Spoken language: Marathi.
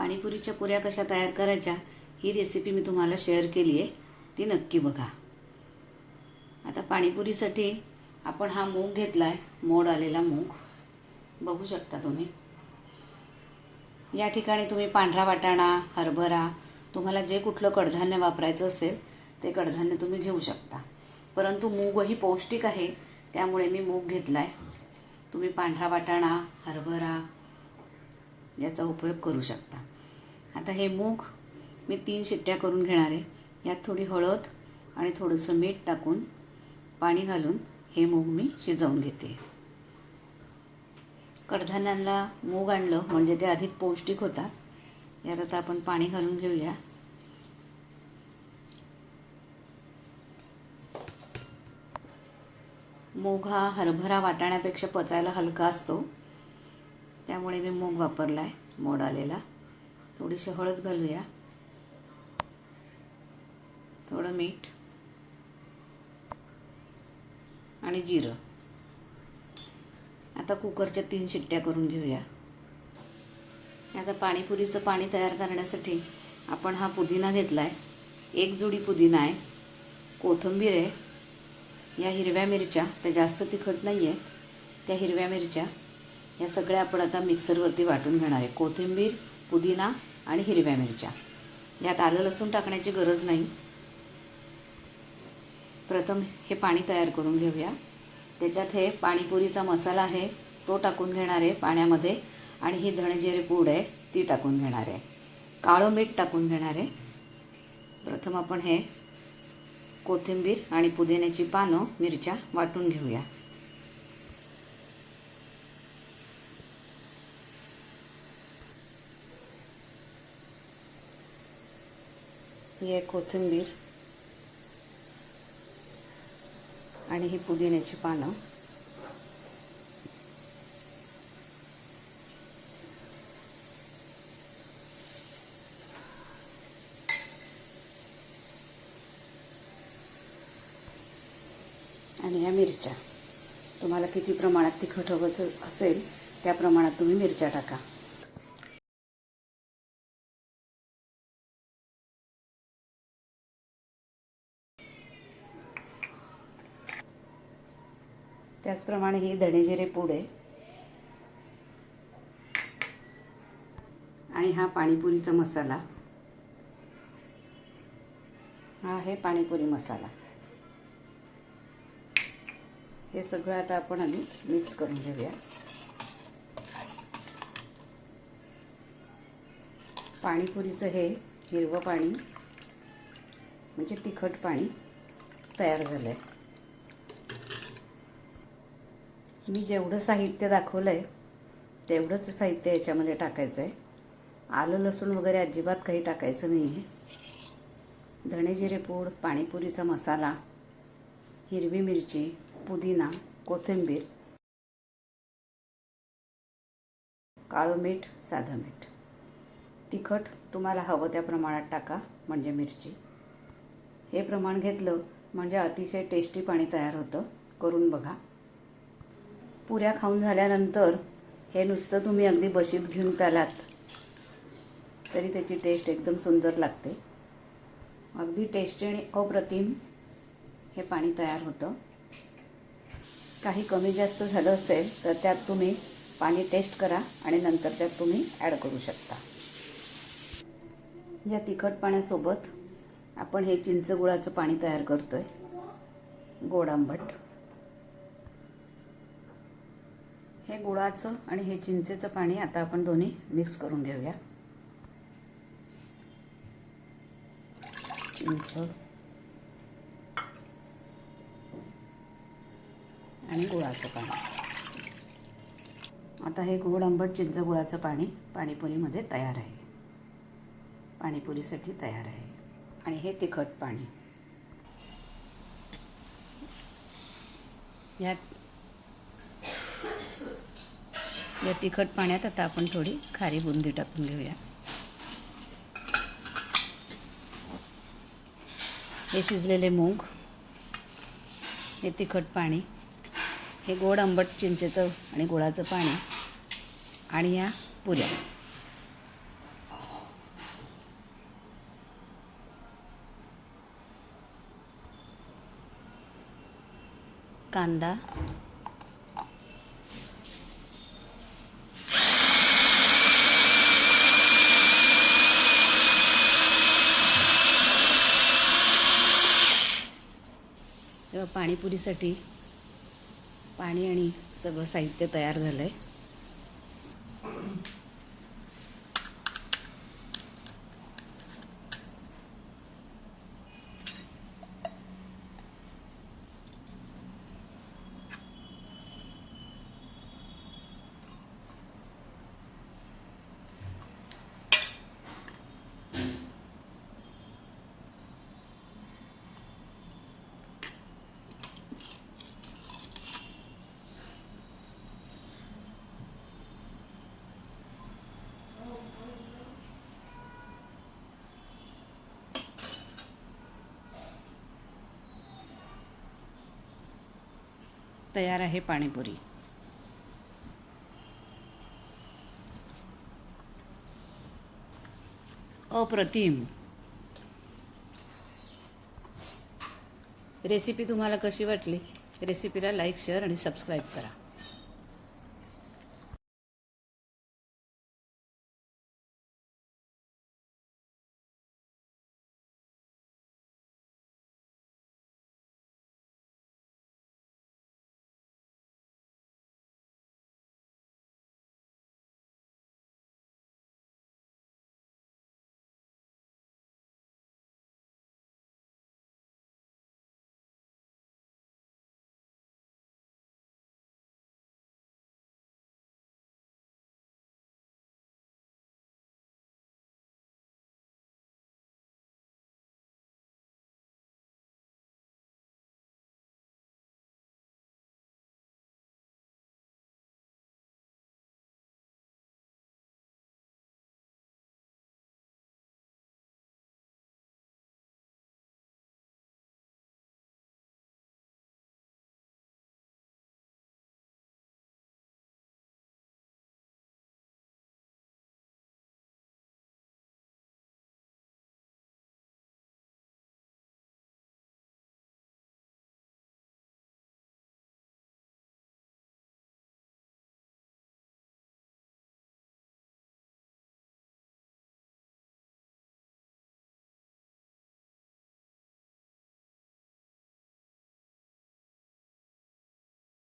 पाणीपुरीच्या पुऱ्या कशा तयार करायच्या ही रेसिपी मी तुम्हाला शेअर केली आहे. ती नक्की बघा. आता पाणीपुरीसाठी आपण हा मूग घेतला आहे मोड आलेला मूग. बघू शकता तुम्ही. या ठिकाणी तुम्ही पांढरा वाटाणा हरभरा तुम्हाला जे कुठलं कडधान्य वापरायचं असेल ते कडधान्य तुम्ही घेऊ शकता. परंतु मूगही पौष्टिक आहे त्यामुळे मी मूग घेतला आहे तुम्ही पांढरा वाटाणा हरभरा याचा उपयोग करू शकता. आता हे मूग मी तीन शिट्ट्या करून घेणार. आहे यात थोडी हळद आणि थोडंसं मीठ टाकून पाणी घालून हे मूग मी शिजवून घेते. कडधान्यांना मूग आणलं म्हणजे ते अधिक पौष्टिक होतात. यात आता आपण पाणी घालून घेऊया. मूग हा हरभरा वाटाण्यापेक्षा पचायला हलका असतो. त्यामुळे मी मूग वापरला आहे मोड आलेला. थोडीशी हळद घालूया. थोडं मीठ. आणि जिरं. आता कुकरच्या तीन शिट्ट्या करून घेऊया. आता पाणीपुरीचं पाणी तयार करण्यासाठी आपण हा पुदिना घेतला आहे एक जुडी पुदिना आहे. कोथिंबीर आहे. या हिरव्या मिरच्या त्या जास्त तिखट नाही आहेत त्या हिरव्या मिरच्या या सगळ्या आपण आता मिक्सरवरती वाटून घेणार आहे. कोथिंबीर पुदिना आणि हिरव्या मिरच्या. यात आलं लसूण टाकण्याची गरज नाही. प्रथम हे पाणी तयार करून घेऊया. त्याच्यात हे पाणीपुरीचा मसाला आहे तो टाकून घेणार आहे पाण्यामध्ये आणि ही धणजिरे पूड आहे ती टाकून घेणार आहे. काळं मीठ टाकून घेणार आहे. प्रथम आपण हे कोथिंबीर आणि पुदिन्याची पानं मिरच्या वाटून घेऊया. ही आहे कोथिंबीर आणि ही पुदिन्याची पानं. आणि या मिरच्या. तुम्हाला किती प्रमाणात तिखट हवं असेल त्या प्रमाणात तुम्ही मिरच्या टाका. त्याचप्रमाणे ही धणेजिरे पूड आहे. आणि हा पाणीपुरीचा मसाला. हा आहे पाणीपुरी मसाला. हे सगळं आता आपण आधी मिक्स करून घेऊया. पाणीपुरीचं हे हिरवं पाणी म्हणजे तिखट पाणी तयार झालं आहे मी जेवढं साहित्य दाखवलं आहे तेवढंच साहित्य याच्यामध्ये टाकायचं आहे आलं लसूण वगैरे अजिबात काही टाकायचं नाही आहे धणेजिरे पूड पाणीपुरीचा मसाला हिरवी मिरची पुदिना कोथिंबीर काळं मीठ साधं मीठ. तिखट तुम्हाला हवं त्या प्रमाणात टाका म्हणजे मिरची. हे प्रमाण घेतलं म्हणजे अतिशय टेस्टी पाणी तयार होतं. करून बघा. पुऱ्या खाऊन झाल्यानंतर हे नुसतं तुम्ही अगदी बशीत घेऊन प्यालात. तरी त्याची टेस्ट एकदम सुंदर लागते. अगदी टेस्टी आणि अप्रतिम हे पाणी तयार होतं. काही कमी जास्त झालं असेल तर त्यात तुम्ही पाणी टेस्ट करा आणि नंतर त्यात तुम्ही ॲड करू शकता. या तिखट पाण्यासोबत आपण हे चिंच गुळाचं पाणी तयार करतोय. गोड आंबट. हे गुळाचं आणि हे चिंचेचं पाणी आता आपण दोन्ही मिक्स करून घेऊया. चिंच आणि गुळाचं पाणी. आता हे गोड आंबट चिंच गुळाचं पाणी पाणीपुरीमध्ये तयार आहे. पाणीपुरीसाठी तयार आहे. आणि हे तिखट पाणी. यात या तिखट पाण्यात आता आपण थोडी खारी बुंदी टाकून घेऊया. हे शिजलेले मूग हे तिखट पाणी हे गोड आंबट चिंचेचं आणि गुळाचं पाणी आणि या पुऱ्या. कांदा पाणीपुरीसाठी पाणी आणि सगळं साहित्य तयार झालं आहे तयार आहे पाणीपुरी. अप्रतिम. रेसिपी तुम्हाला कशी वाटली? रेसिपीला लाईक शेअर आणि सबस्क्राईब करा.